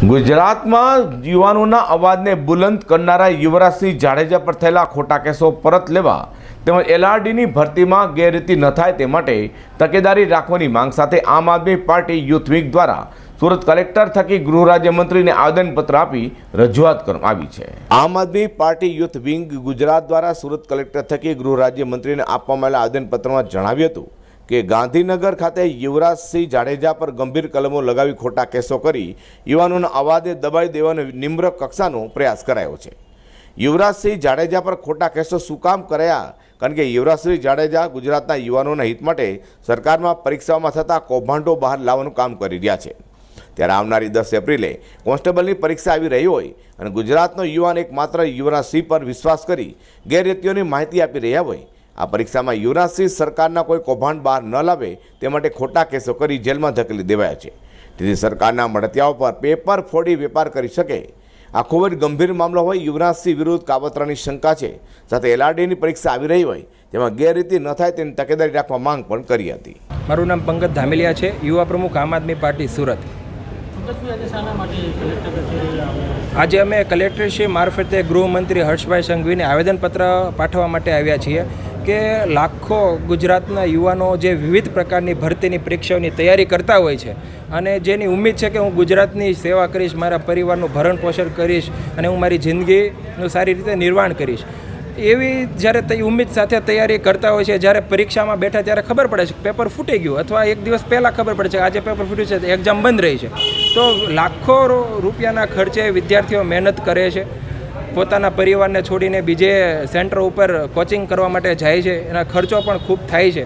ગુજરાતમાં યુવાનોના અવાજને બુલંદ કરનારા યુવરાજસિંહ જાડેજા પર થયેલા ખોટા કેસો પરત લેવા તેમજ એલઆરડીની ભરતીમાં ગેરરીતિ ન થાય તે માટે તકેદારી રાખવાની માંગ સાથે આમ આદમી પાર્ટી યુથ વિંગ દ્વારા સુરત કલેક્ટર થકી ગૃહ રાજ્યમંત્રીને આવેદનપત્ર આપી રજૂઆત કરવામાં આવી છે. Aam Aadmi party youth wing Gujarat દ્વારા સુરત કલેક્ટર થકી ગૃહ રાજ્યમંત્રીને આપવામાં આવેલા આવેદનપત્રમાં જણાવ્યું હતું કે ગાંધીનગર ખાતે યુવરાજસિંહ જાડેજા પર ગંભીર કલમો લગાવી ખોટા કેસો કરી યુવાનોના અવાજે દબાઈ દેવાનો નિમ્ર કક્ષાનો પ્રયાસ કરાયો છે. યુવરાજસિંહ જાડેજા પર ખોટા કેસો શું કામ કર્યા? કારણ કે યુવરાજસિંહ જાડેજા ગુજરાતના યુવાનોના હિત માટે સરકારમાં પરીક્ષાઓમાં થતા કૌભાંડો બહાર લાવવાનું કામ કરી રહ્યા છે. ત્યારે આવનારી દસ એપ્રિલે કોન્સ્ટેબલની પરીક્ષા આવી રહી હોય અને ગુજરાતનો યુવાન એકમાત્ર યુવરાજસિંહ પર વિશ્વાસ કરી ગેરરીતિઓની માહિતી આપી રહ્યા હોય આ પરીક્ષામાં યુવરાજસિંહ સરકારના કોઈ કૌભાંડ બહાર ન લાવે તે માટે ખોટા કેસો કરી જેલમાં ધકેલી દેવાયા છે. તેથી સરકારના મળતિયાઓ પર પેપર ફોડી વેપાર કરી શકે. આ ખૂબ જ ગંભીર મામલો હોય યુવરાજસિંહ વિરુદ્ધ કાવતરાની શંકા છે. સાથે એલઆરડીની પરીક્ષા આવી રહી હોય તેમાં ગેરરીતિ ન થાય તેની તકેદારી રાખવા માંગ પણ કરી હતી. મારું નામ પંકજ ધામેલિયા છે. યુવા પ્રમુખ આમ આદમી પાર્ટી સુરત. આજે અમે કલેક્ટરશ્રી મારફતે ગૃહમંત્રી હર્ષભાઈ સંઘવીને આવેદનપત્ર પાઠવવા માટે આવ્યા છીએ. કે લાખો ગુજરાતના યુવાનો જે વિવિધ પ્રકારની ભરતીની પરીક્ષાઓની તૈયારી કરતા હોય છે અને જેની ઉમ્મીદ છે કે હું ગુજરાતની સેવા કરીશ, મારા પરિવારનું ભરણ પોષણ કરીશ અને હું મારી જિંદગીનું સારી રીતે નિર્વાણ કરીશ. એવી જ્યારે તે ઉમ્મીદ સાથે તૈયારી કરતા હોય છે, જ્યારે પરીક્ષામાં બેઠા ત્યારે ખબર પડે છે પેપર ફૂટી ગયું અથવા એક દિવસ પહેલાં ખબર પડે છે આજે પેપર ફૂટ્યું છે, એક્ઝામ બંધ રહી છે. તો લાખો રૂપિયાના ખર્ચે વિદ્યાર્થીઓ મહેનત કરે છે પોતાના પરિવારને છોડીને બીજે સેન્ટર ઉપર કોચિંગ કરવા માટે જાય છે. એના ખર્ચો પણ ખૂબ થાય છે.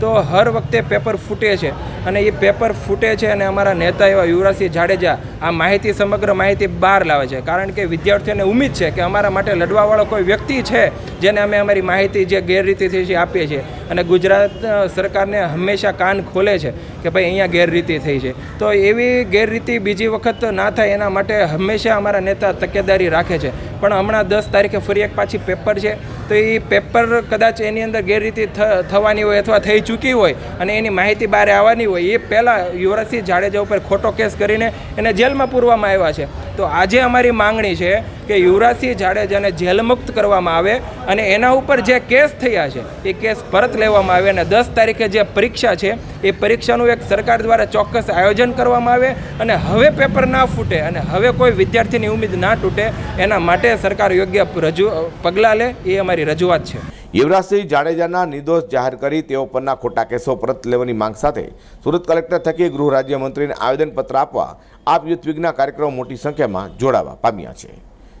તો હર વખતે પેપર ફૂટે છે. અને એ પેપર ફૂટે છે અને અમારા નેતા એવા યુવરાજસિંહ જાડેજા આ માહિતી, સમગ્ર માહિતી બહાર લાવે છે. કારણ કે વિદ્યાર્થીઓને ઉમ્મીદ છે કે અમારા માટે લડવાવાળો કોઈ વ્યક્તિ છે જેને અમે અમારી માહિતી જે ગેરરીતિથી છે આપીએ છીએ. અને ગુજરાત સરકારને હંમેશા કાન ખોલે છે કે ભાઈ અહીંયા ગેરરીતિ થઈ છે. તો એવી ગેરરીતિ બીજી વખત ના થાય એના માટે હંમેશા અમારા નેતા તકેદારી રાખે છે. પણ હમણાં દસ તારીખે ફરી એક પાછી પેપર છે. તો એ પેપર કદાચ એની અંદર ગેરરીતિ થવાની હોય અથવા થઈ ચૂકી હોય અને એની માહિતી બહાર આવવાની હોય એ પહેલાં યુવરાજસિંહ જાડેજા ઉપર ખોટો કેસ કરીને એને જેલમાં પૂરવામાં આવ્યા છે. તો આજે અમારી માંગણી છે કે યુવરાજસિંહ જાડેજાને જેલમુક્ત કરવામાં આવે અને એના ઉપર જે કેસ થયા છે, એ કેસ પરત લેવામાં આવે અને દસ તારીખે જે પરીક્ષા છે, એ પરીક્ષાનું એક સરકાર દ્વારા ચોક્કસ આયોજન કરવામાં આવે અને હવે પેપર ના ફૂટે અને હવે કોઈ વિદ્યાર્થીની ઉમેદ ના તૂટે, એના માટે સરકાર યોગ્ય રજૂ, પગલાં લે, એ અમારી રજૂઆત છે. યુવરાજસિંહ જાડેજાના નિર્દોષ જાહેર કરી તેઓ પરના ખોટા કેસો પરત લેવાની માંગ સાથે સુરત કલેક્ટર થકી ગૃહ રાજ્યમંત્રીને આવેદનપત્ર આપવા આપ યુથ વિજ્ઞા કાર્યક્રમો મોટી સંખ્યામાં જોડાવા પામ્યા છે.